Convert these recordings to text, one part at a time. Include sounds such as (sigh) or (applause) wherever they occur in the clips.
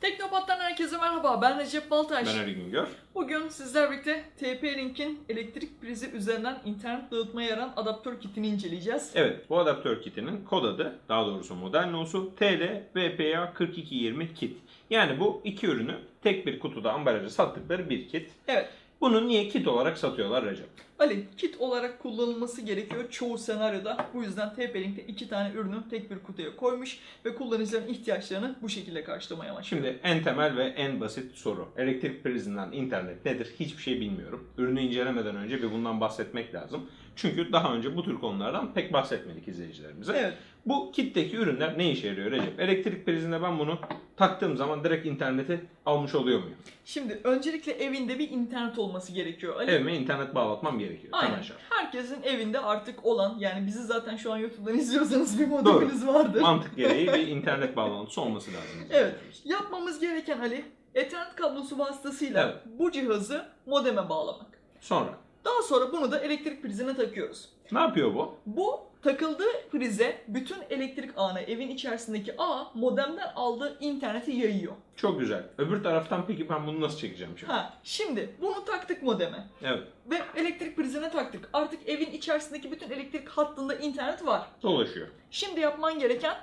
Teknopat'tan herkese merhaba. Ben Recep Baltaş. Ben Ali Güngör. Bugün sizler birlikte TP-Link'in elektrik prizi üzerinden internet dağıtmaya yarayan adaptör kitini inceleyeceğiz. Evet, bu adaptör kitinin kod adı, daha doğrusu model nosu TL VPA 4220 kit. Yani bu iki ürünü tek bir kutuda ambalajı sattıkları bir kit. Evet. Bunu niye kit olarak satıyorlar Recep? Ali, kit olarak kullanılması gerekiyor çoğu senaryoda. Bu yüzden TP-Link'te iki tane ürünü tek bir kutuya koymuş ve kullanıcıların ihtiyaçlarını bu şekilde karşılamaya başlıyor. Şimdi en temel ve en basit soru. Elektrik prizinden internet nedir hiçbir şey bilmiyorum. Ürünü incelemeden önce bir bundan bahsetmek lazım. Çünkü daha önce bu tür konulardan pek bahsetmedik izleyicilerimize. Evet. Bu kitteki ürünler ne işe yarıyor Recep? Elektrik prizinde ben bunu taktığım zaman direkt interneti almış oluyor muyum? Şimdi öncelikle evinde bir internet olması gerekiyor. Ali, Evime internet bağlatmam gerekiyor. Aynen. Şart. Herkesin evinde artık olan yani bizi zaten şu an YouTube'dan izliyorsanız bir modeminiz vardır. Mantık gereği bir (laughs) internet bağlantısı olması lazım. Evet. Yapmamız gereken Ali Ethernet kablosu vasıtasıyla Evet. bu cihazı modeme bağlamak. Sonra Daha sonra bunu da elektrik prizine takıyoruz. ne yapıyor bu? Bu takıldığı prize bütün elektrik ağına evin içerisindeki ağ modemden aldığı interneti yayıyor. Çok güzel. Öbür taraftan peki ben bunu nasıl çekeceğim şimdi? Ha, şimdi bunu taktık modeme Evet. ve elektrik prizine taktık. Artık evin içerisindeki bütün elektrik hattında internet var. Dolaşıyor. Şimdi yapman gereken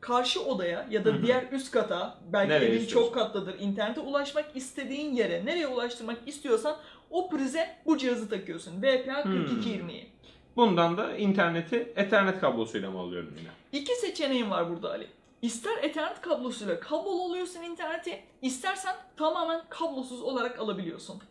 karşı odaya ya da diğer üst kata belki Nereye evin istiyorsan. çok katlıdır internete ulaşmak istediğin yere nereye ulaştırmak istiyorsan o prize bu cihazı takıyorsun. VPA Hmm. 4220'yi. Bundan da interneti Ethernet kablosuyla mı alıyorum yine? İki seçeneğin var burada Ali. İster Ethernet kablosuyla kablolu oluyorsun interneti, istersen tamamen kablosuz olarak alabiliyorsun.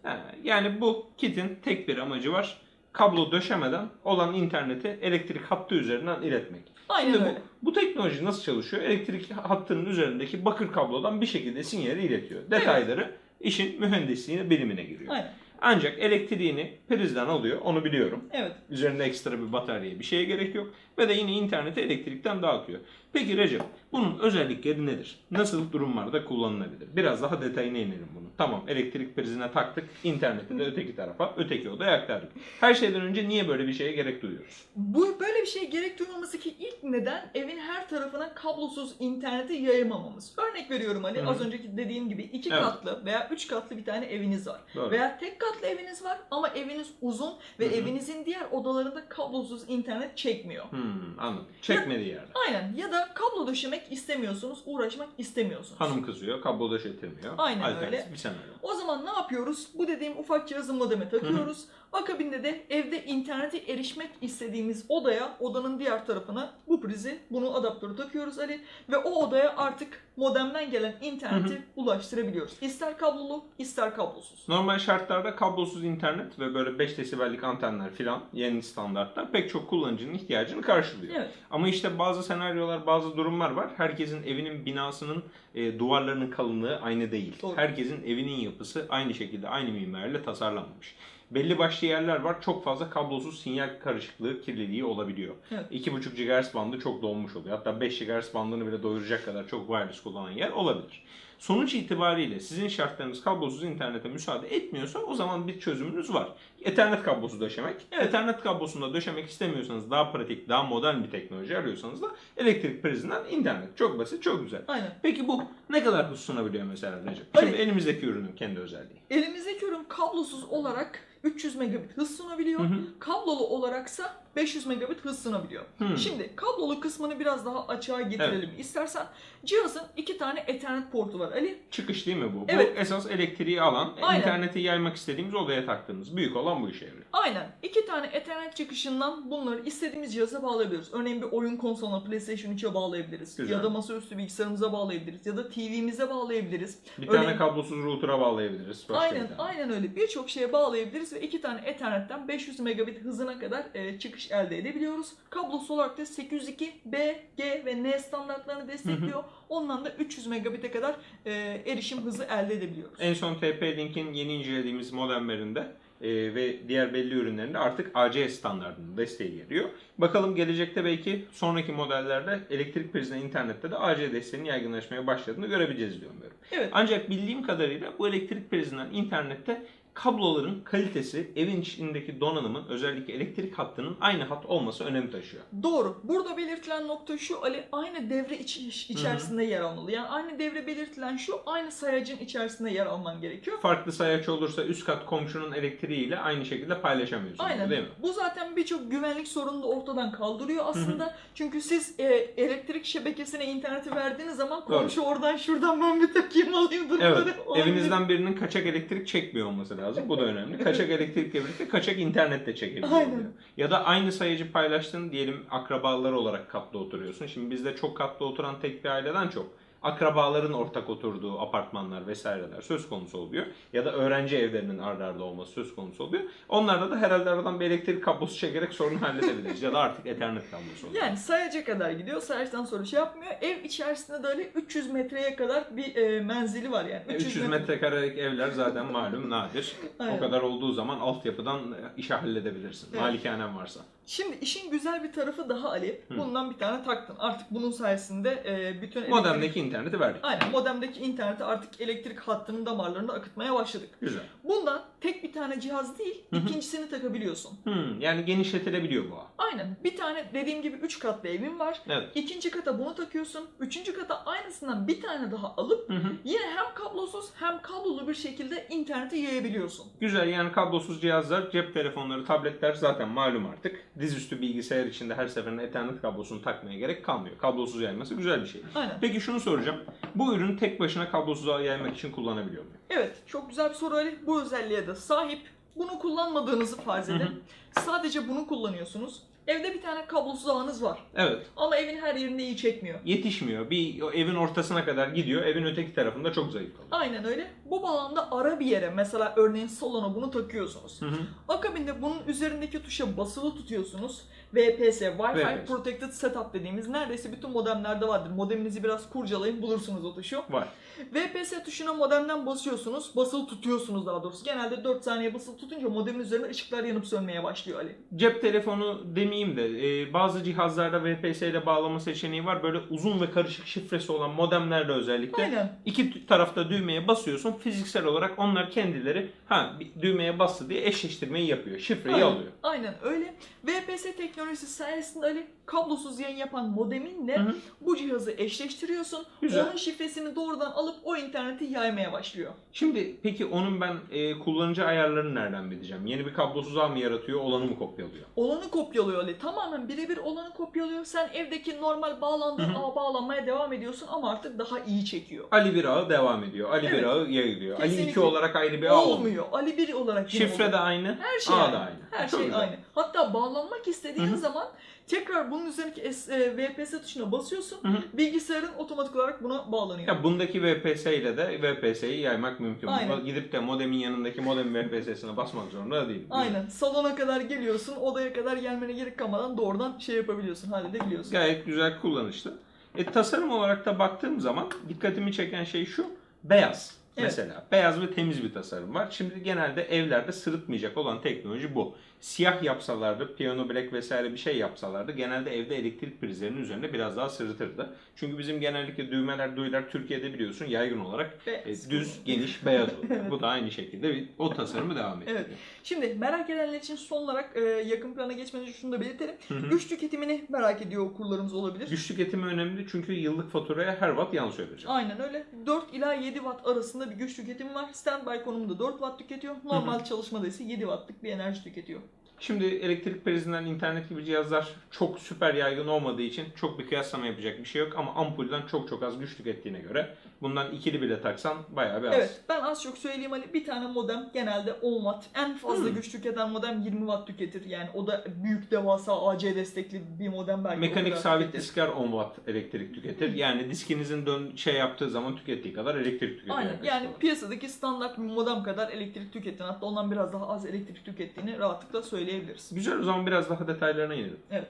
Yani bu kitin tek bir amacı var. Kablo döşemeden olan interneti elektrik hattı üzerinden iletmek. Aynen Şimdi bu, öyle. bu teknoloji nasıl çalışıyor? Elektrik hattının üzerindeki bakır kablodan bir şekilde sinyali iletiyor. Detayları işin mühendisliğine, bilimine giriyor. Aynen. Ancak elektriğini prizden alıyor, onu biliyorum. Evet. Üzerinde ekstra bir batarya bir şeye gerek yok. Ve de yine interneti elektrikten dağıtıyor. Peki Recep, bunun özellikleri nedir? Nasıl durumlarda kullanılabilir? Biraz daha detayına inelim bunu. Tamam, elektrik prizine taktık, interneti de öteki tarafa, öteki odaya aktardık. Her şeyden önce niye böyle bir şeye gerek duyuyoruz? Bu böyle bir şeye gerek duymaması ki ilk neden evin her tarafına kablosuz interneti yayamamamız. Örnek veriyorum Ali Hı az önceki dediğim gibi iki Evet. katlı veya üç katlı bir tane eviniz var. Doğru. Veya tek katlı eviniz var ama eviniz uzun ve Hı evinizin diğer odalarında kablosuz internet çekmiyor. Hmm, anladım. Çekmediği yerde. Aynen ya da kablo döşemek istemiyorsunuz, uğraşmak istemiyorsunuz. Hanım kızıyor, kablo döşetilmiyor. Aynen Alternatif öyle. bir senaryo. O zaman ne yapıyoruz? Bu dediğim ufak cihazı modeme takıyoruz. Akabinde de evde internete erişmek istediğimiz odaya, odanın diğer tarafına bu prizi, bunu adaptörü takıyoruz Ali. Ve o odaya artık modemden gelen interneti ulaştırabiliyoruz. İster kablolu, ister kablosuz. Normal şartlarda kablosuz internet ve böyle 5 desibellik antenler filan yeni standartlar pek çok kullanıcının ihtiyacını karşılıyor. Evet. Ama işte bazı senaryolar, bazı durumlar var. Herkesin evinin binasının e, duvarlarının kalınlığı aynı değil. Doğru. Herkesin evinin yapısı aynı şekilde aynı mimarıyla tasarlanmamış. Belli başlı yerler var. Çok fazla kablosuz sinyal karışıklığı, kirliliği olabiliyor. Evet. 2.5 GHz bandı çok dolmuş oluyor. Hatta 5 GHz bandını bile doyuracak kadar çok wireless kullanan yer olabilir. Sonuç itibariyle sizin şartlarınız kablosuz internete müsaade etmiyorsa o zaman bir çözümünüz var. Ethernet kablosu döşemek. Ethernet kablosunda döşemek istemiyorsanız daha pratik, daha modern bir teknoloji arıyorsanız da elektrik prizinden internet. Çok basit, çok güzel. Aynen. Peki bu ne kadar hız sunabiliyor mesela Recep? Şimdi elimizdeki ürünün kendi özelliği. Elimizdeki ürün kablosuz olarak 300 megabit hız sunabiliyor. Hı hı. Kablolu olaraksa 500 megabit hız sunabiliyor. Hmm. Şimdi kablolu kısmını biraz daha açığa getirelim istersen. Cihazın iki tane Ethernet portu var Ali. Çıkış değil mi bu? Evet. Bu esas elektriği alan, Aynen. interneti yaymak istediğimiz odaya taktığımız büyük olan bu işe yarıyor. Aynen. iki tane Ethernet çıkışından bunları istediğimiz cihaza bağlayabiliriz. Örneğin bir oyun konsoluna PlayStation 3'e bağlayabiliriz. Güzel. Ya da masaüstü bilgisayarımıza bağlayabiliriz. Ya da TV'mize bağlayabiliriz. Bir Örneğin- tane kablosuz router'a bağlayabiliriz. Başka Aynen, aynen öyle. Birçok şeye bağlayabiliriz ve iki tane Ethernet'ten 500 megabit hızına kadar e, çıkış elde edebiliyoruz. Kablosuz olarak da 802 B, G ve N standartlarını destekliyor. Ondan da 300 megabit'e kadar e, erişim hızı elde edebiliyoruz. En son TP-Link'in yeni incelediğimiz modemlerinde e, ve diğer belli ürünlerinde artık AC standartının desteği geliyor. Bakalım gelecekte belki sonraki modellerde elektrik prizine internette de AC desteğinin yaygınlaşmaya başladığını görebileceğiz diye umuyorum. Evet. Ancak bildiğim kadarıyla bu elektrik prizinden internette kabloların kalitesi evin içindeki donanımın özellikle elektrik hattının aynı hat olması önem taşıyor. Doğru. Burada belirtilen nokta şu Ali aynı devre içi, içerisinde yer almalı. Yani aynı devre belirtilen şu aynı sayacın içerisinde yer alman gerekiyor. Farklı sayaç olursa üst kat komşunun elektriğiyle aynı şekilde paylaşamıyorsunuz Aynen. değil mi? Bu zaten birçok güvenlik sorununu da ortadan kaldırıyor aslında. Çünkü siz e, elektrik şebekesine interneti verdiğiniz zaman komşu oradan şuradan ben bir takayım alayım durumları Evet. olabilir. Evinizden birinin kaçak elektrik çekmiyor olması lazım. Bu da önemli. Kaçak elektrikle birlikte kaçak internet de çekebiliyor. Aynen. oluyor. Ya da aynı sayıcı paylaştığın diyelim akrabalar olarak katlı oturuyorsun. Şimdi bizde çok katlı oturan tek bir aileden çok akrabaların ortak oturduğu apartmanlar vesaireler söz konusu oluyor. Ya da öğrenci evlerinin ardarda arda olması söz konusu oluyor. Onlarda da herhalde aradan bir elektrik kablosu çekerek sorunu halledebiliriz. ya da artık ethernet kablosu oluyor. Yani sayaca kadar gidiyor. Sayaçtan sonra şey yapmıyor. Ev içerisinde de öyle 300 metreye kadar bir e, menzili var yani. 300 metrekarelik evler zaten malum (laughs) nadir. Aynen. O kadar olduğu zaman altyapıdan işi halledebilirsin. Evet. Malikanen varsa. Şimdi işin güzel bir tarafı daha Ali. Hı. Bundan bir tane taktın. Artık bunun sayesinde e, bütün elektrik... Modemdeki interneti verdik. Aynen modemdeki interneti artık elektrik hattının damarlarında akıtmaya başladık. Güzel. Bundan tek bir tane cihaz değil, Hı hı. ikincisini takabiliyorsun. Hmm, yani genişletilebiliyor bu. Aynen. Bir tane dediğim gibi 3 katlı evin var. Evet. İkinci kata bunu takıyorsun. Üçüncü kata aynısından bir tane daha alıp Hı hı. yine hem kablosuz hem kablolu bir şekilde interneti yayabiliyorsun. Güzel yani kablosuz cihazlar, cep telefonları, tabletler zaten malum artık. Dizüstü bilgisayar içinde her seferinde ethernet kablosunu takmaya gerek kalmıyor. Kablosuz yayılması güzel bir şey. Aynen. Peki şunu soracağım. Bu ürünü tek başına kablosuz yaymak için kullanabiliyor muyum? Evet, çok güzel bir soru Ali. Bu özelliğe de sahip. Bunu kullanmadığınızı farz edin. Hı hı. Sadece bunu kullanıyorsunuz. Evde bir tane kablosuz ağınız var. Evet. Ama evin her yerinde iyi çekmiyor. Yetişmiyor. Bir o evin ortasına kadar gidiyor. Evin öteki tarafında çok zayıf kalıyor. Aynen öyle. Bu bağlamda ara bir yere mesela örneğin salona bunu takıyorsunuz. Hı hı. Akabinde bunun üzerindeki tuşa basılı tutuyorsunuz. VPS, Wi-Fi VPS. Protected Setup dediğimiz neredeyse bütün modemlerde vardır. Modeminizi biraz kurcalayın bulursunuz o tuşu. Var. VPS tuşuna modemden basıyorsunuz. Basılı tutuyorsunuz daha doğrusu. Genelde 4 saniye basılı tutunca modemin üzerinde ışıklar yanıp sönmeye başlıyor Ali. Cep telefonu demeyeyim de e, bazı cihazlarda VPS ile bağlama seçeneği var. Böyle uzun ve karışık şifresi olan modemlerde özellikle Aynen. iki tarafta düğmeye basıyorsun. Fiziksel olarak onlar kendileri ha bir düğmeye bastı diye eşleştirmeyi yapıyor. Şifreyi Aynen. alıyor. Aynen öyle. VPS teknolojisi sayesinde Ali kablosuz yayın yapan modeminle Hı hı. bu cihazı eşleştiriyorsun. Güzel. Onun şifresini doğrudan alıp o interneti yaymaya başlıyor. Şimdi peki onun ben e, kullanıcı ayarlarını nereden bileceğim? Yeni bir kablosuz ağ mı yaratıyor, olanı mı kopyalıyor? Olanı kopyalıyor Ali. Tamamen birebir olanı kopyalıyor. Sen evdeki normal bağlandığın Hı hı. ağa bağlanmaya devam ediyorsun ama artık daha iyi çekiyor. Ali bir ağı devam ediyor. Ali bir Evet. ağı yayılıyor. Ali Kesinlikle. 2 olarak ayrı bir ağ olmuyor. Olmuyor. Ali 1 olarak Şifre oluyor. de aynı, Her şey ağ aynı. da aynı. Her Çok şey güzel. aynı. Hatta bağlanmak istediğin Hı hı. zaman tekrar bunun üzerindeki S- e, VPS tuşuna basıyorsun. Hı hı. Bilgisayarın otomatik olarak buna bağlanıyor. Ya bundaki VPS ile de VPS'yi yaymak mümkün. Aynen. Gidip de modemin yanındaki modem VPS'sine basmak zorunda değil. Aynen. Salona kadar geliyorsun. Odaya kadar gelmene gerek kalmadan doğrudan şey yapabiliyorsun. Halledebiliyorsun. Gayet güzel kullanışlı. E, tasarım olarak da baktığım zaman dikkatimi çeken şey şu. Beyaz. Evet. Mesela beyaz ve temiz bir tasarım var. Şimdi genelde evlerde sırıtmayacak olan teknoloji bu. Siyah yapsalardı, piyano black vesaire bir şey yapsalardı genelde evde elektrik prizlerinin üzerinde biraz daha sırıtırdı. Çünkü bizim genellikle düğmeler, duyular Türkiye'de biliyorsun yaygın olarak e, Beyaz. düz, geniş, beyaz (laughs) oluyor. Bu da aynı şekilde bir, o tasarımı devam ettiriyor. Evet. Şimdi merak edenler için son olarak e, yakın plana geçmeden şunu da belirtelim. Hı hı. Güç tüketimini merak ediyor okurlarımız olabilir. Güç tüketimi önemli çünkü yıllık faturaya her watt yansıyor hocam. Aynen öyle. 4 ila 7 watt arasında bir güç tüketimi var. Standby konumunda 4 watt tüketiyor. Normal çalışmada ise 7 wattlık bir enerji tüketiyor. Şimdi elektrik prizinden internet gibi cihazlar çok süper yaygın olmadığı için çok bir kıyaslama yapacak bir şey yok. Ama ampulden çok çok az güç tükettiğine göre bundan ikili bile taksan bayağı bir az. Evet ben az çok söyleyeyim hani bir tane modem genelde 10 watt. En fazla Hmm. güç tüketen modem 20 watt tüketir. Yani o da büyük devasa AC destekli bir modem belki. Mekanik sabit tüketir. diskler 10 watt elektrik tüketir. Yani diskinizin dön şey yaptığı zaman tükettiği kadar elektrik tüketiyor. Aynen yani olarak. piyasadaki standart bir modem kadar elektrik tüketen hatta ondan biraz daha az elektrik tükettiğini rahatlıkla söyleyebiliriz. Güzel o zaman biraz daha detaylarına inelim. Evet.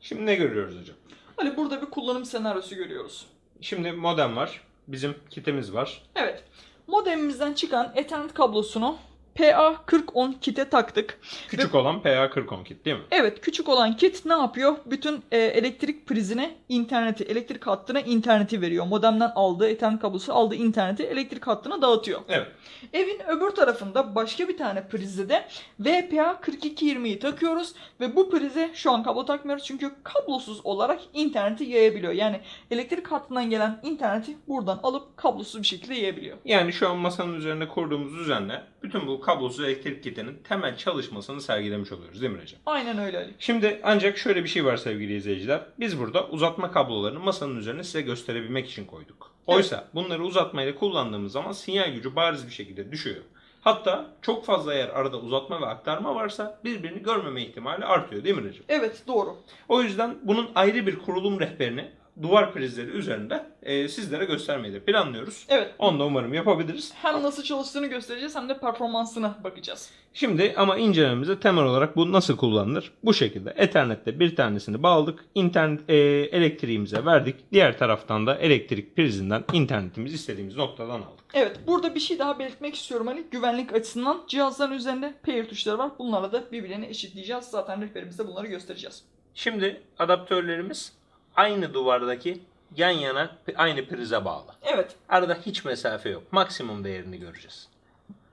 Şimdi ne görüyoruz hocam? Hani burada bir kullanım senaryosu görüyoruz. Şimdi modem var. Bizim kitimiz var. Evet. Modemimizden çıkan Ethernet kablosunu PA4010 kite taktık. Küçük olan PA4010 kit değil mi? Evet küçük olan kit ne yapıyor? Bütün e, elektrik prizine interneti, elektrik hattına interneti veriyor. Modemden aldığı ethernet kablosu aldığı interneti elektrik hattına dağıtıyor. Evet. Evin öbür tarafında başka bir tane prizde de VPA 4220'yi takıyoruz ve bu prize şu an kablo takmıyoruz çünkü kablosuz olarak interneti yayabiliyor. Yani elektrik hattından gelen interneti buradan alıp kablosuz bir şekilde yayabiliyor. Yani şu an masanın üzerinde kurduğumuz düzenle bütün bu kablosuz elektrik kitinin temel çalışmasını sergilemiş oluyoruz değil mi Recep? Aynen öyle Ali. Şimdi ancak şöyle bir şey var sevgili izleyiciler. Biz burada uzatma kablolarını masanın üzerine size gösterebilmek için koyduk. Oysa bunları uzatmayla kullandığımız zaman sinyal gücü bariz bir şekilde düşüyor. Hatta çok fazla eğer arada uzatma ve aktarma varsa birbirini görmeme ihtimali artıyor değil mi Recep? Evet doğru. O yüzden bunun ayrı bir kurulum rehberini duvar prizleri üzerinde e, sizlere göstermeyi de planlıyoruz. Evet. Onu da umarım yapabiliriz. Hem nasıl çalıştığını göstereceğiz hem de performansına bakacağız. Şimdi ama incelememize temel olarak bu nasıl kullanılır? Bu şekilde Ethernet'te bir tanesini bağladık. İnternet e, elektriğimize verdik. Diğer taraftan da elektrik prizinden internetimizi istediğimiz noktadan aldık. Evet burada bir şey daha belirtmek istiyorum hani güvenlik açısından cihazların üzerinde pair tuşları var. Bunlarla da birbirlerini eşitleyeceğiz. Zaten rehberimizde bunları göstereceğiz. Şimdi adaptörlerimiz aynı duvardaki yan yana aynı prize bağlı. Evet Arada hiç mesafe yok. Maksimum değerini göreceğiz.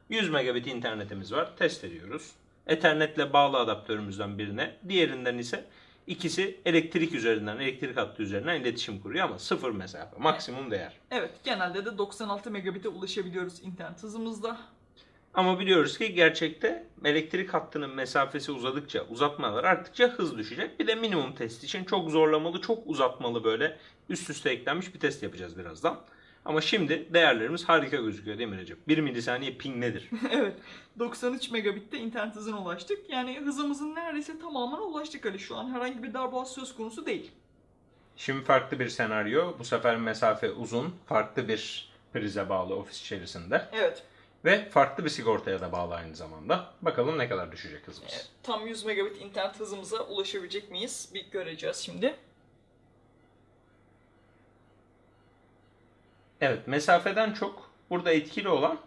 100 megabit internetimiz var. Test ediyoruz. Ethernetle bağlı adaptörümüzden birine. Diğerinden ise ikisi elektrik üzerinden, elektrik hattı üzerinden iletişim kuruyor ama sıfır mesafe. Maksimum değer. evet genelde de 96 megabit'e ulaşabiliyoruz internet hızımızda. Ama biliyoruz ki gerçekte elektrik hattının mesafesi uzadıkça, uzatmalar arttıkça hız düşecek. Bir de minimum test için çok zorlamalı, çok uzatmalı böyle üst üste eklenmiş bir test yapacağız birazdan. Ama şimdi değerlerimiz harika gözüküyor değil mi Recep? 1 milisaniye ping nedir? (laughs) evet 93 megabit'te internet hızına ulaştık. Yani hızımızın neredeyse tamamına ulaştık Ali şu an. Herhangi bir darboğaz söz konusu değil. Şimdi farklı bir senaryo. Bu sefer mesafe uzun. Farklı bir prize bağlı ofis içerisinde. Evet. Ve farklı bir sigortaya da bağlı aynı zamanda. Bakalım ne kadar düşecek hızımız. Evet, Tam 100 megabit internet hızımıza ulaşabilecek miyiz? Bir göreceğiz şimdi. Evet, mesafeden çok burada etkili olan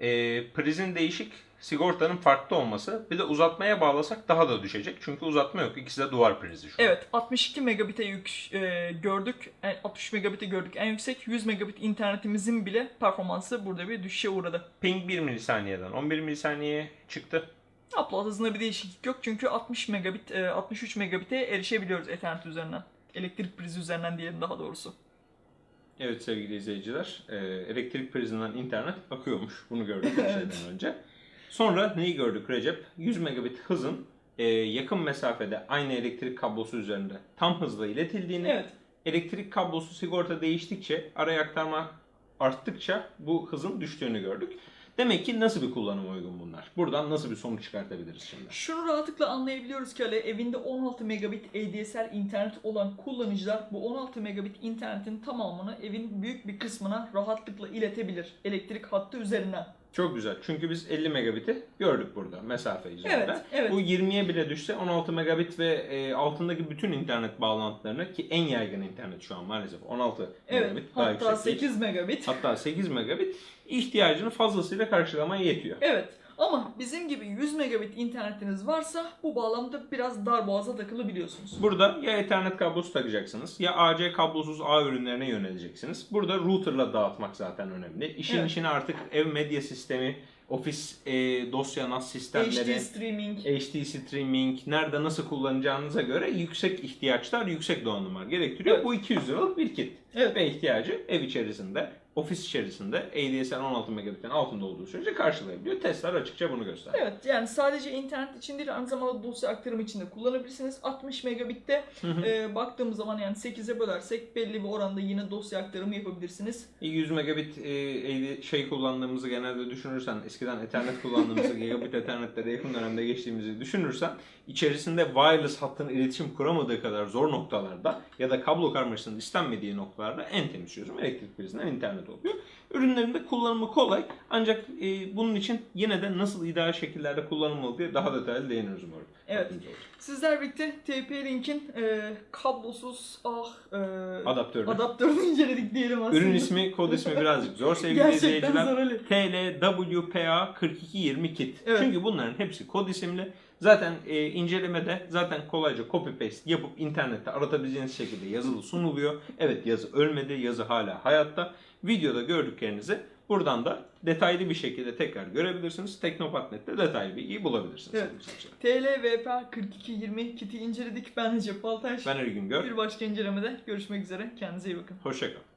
e, prizin değişik, sigortanın farklı olması. Bir de uzatmaya bağlasak daha da düşecek. Çünkü uzatma yok. İkisi de duvar prizi şu an. Evet 62 megabit'e yük e, gördük. En- 63 megabit'e gördük en yüksek. 100 megabit internetimizin bile performansı burada bir düşüşe uğradı. Ping 1 milisaniyeden 11 milisaniyeye çıktı. Upload hızında bir değişiklik yok çünkü 60 megabit, e, 63 megabit'e erişebiliyoruz Ethernet üzerinden. Elektrik prizi üzerinden diyelim daha doğrusu. Evet sevgili izleyiciler, e, elektrik prizinden internet akıyormuş. Bunu gördük (laughs) bir şeyden önce. Sonra neyi gördük Recep? 100 megabit hızın e, yakın mesafede aynı elektrik kablosu üzerinde tam hızla iletildiğini, Evet. elektrik kablosu sigorta değiştikçe, araya aktarma arttıkça bu hızın düştüğünü gördük. Demek ki nasıl bir kullanıma uygun bunlar? Buradan nasıl bir sonuç çıkartabiliriz şimdi? Şunu rahatlıkla anlayabiliyoruz ki Ali, evinde 16 megabit ADSL internet olan kullanıcılar bu 16 megabit internetin tamamını evin büyük bir kısmına rahatlıkla iletebilir elektrik hattı üzerinden. Çok güzel. Çünkü biz 50 megabit'i gördük burada mesafe üzerinde. Evet, evet. Bu 20'ye bile düşse 16 megabit ve e, altındaki bütün internet bağlantılarını ki en yaygın internet şu an maalesef 16 Evet, megabit daha hatta yüksek değil. 8 megabit. Hatta 8 megabit ihtiyacını fazlasıyla karşılamaya yetiyor. Evet ama bizim gibi 100 megabit internetiniz varsa bu bağlamda biraz dar boğaza takılabiliyorsunuz. Burada ya Ethernet kablosu takacaksınız ya AC kablosuz ağ ürünlerine yöneleceksiniz. Burada routerla dağıtmak zaten önemli. İşin Evet. içine artık ev medya sistemi, ofis e, dosya NAS sistemleri, HD streaming. HD streaming, nerede nasıl kullanacağınıza göre yüksek ihtiyaçlar, yüksek donanımlar gerektiriyor. Evet. Bu 200 liralık bir kit. Evet. Ve ihtiyacı ev içerisinde, ofis içerisinde ADSL 16 megabit'in altında olduğu sürece karşılayabiliyor. Testler açıkça bunu gösteriyor. Evet yani sadece internet için değil aynı zamanda dosya aktarımı için de kullanabilirsiniz. 60 megabitte e, baktığımız zaman yani 8'e bölersek belli bir oranda yine dosya aktarımı yapabilirsiniz. 100 megabit e, şey kullandığımızı genelde düşünürsen, eskiden Ethernet kullandığımızı, (laughs) gigabit Ethernet'lere yakın dönemde geçtiğimizi düşünürsen, içerisinde wireless hattın iletişim kuramadığı kadar zor noktalarda ya da kablo karmaşasının istenmediği noktalarda en temiz çözüm elektrik prizinden internet şekillerde oluyor. Ürünlerin de kullanımı kolay ancak e, bunun için yine de nasıl ideal şekillerde kullanılmalı diye daha detaylı değiniriz umarım. Evet. Sizler birlikte TP-Link'in e, kablosuz ah e, Adaptörü. adaptörünü inceledik diyelim aslında. Ürün ismi, kod ismi (laughs) birazcık zor sevgili izleyiciler. zor Ali. TLWPA 4220 kit. Evet. Çünkü bunların hepsi kod isimli. Zaten e, incelemede zaten kolayca copy paste yapıp internette aratabileceğiniz şekilde yazılı sunuluyor. Evet yazı ölmedi, yazı hala hayatta. Videoda gördüklerinizi buradan da detaylı bir şekilde tekrar görebilirsiniz. Teknopat.net'te detaylı bilgiyi bulabilirsiniz. Evet. TLVP 4220 kiti inceledik. Ben Recep Baltaş. Ben Ergün Gör. Bir başka incelemede görüşmek üzere. Kendinize iyi bakın. Hoşçakalın.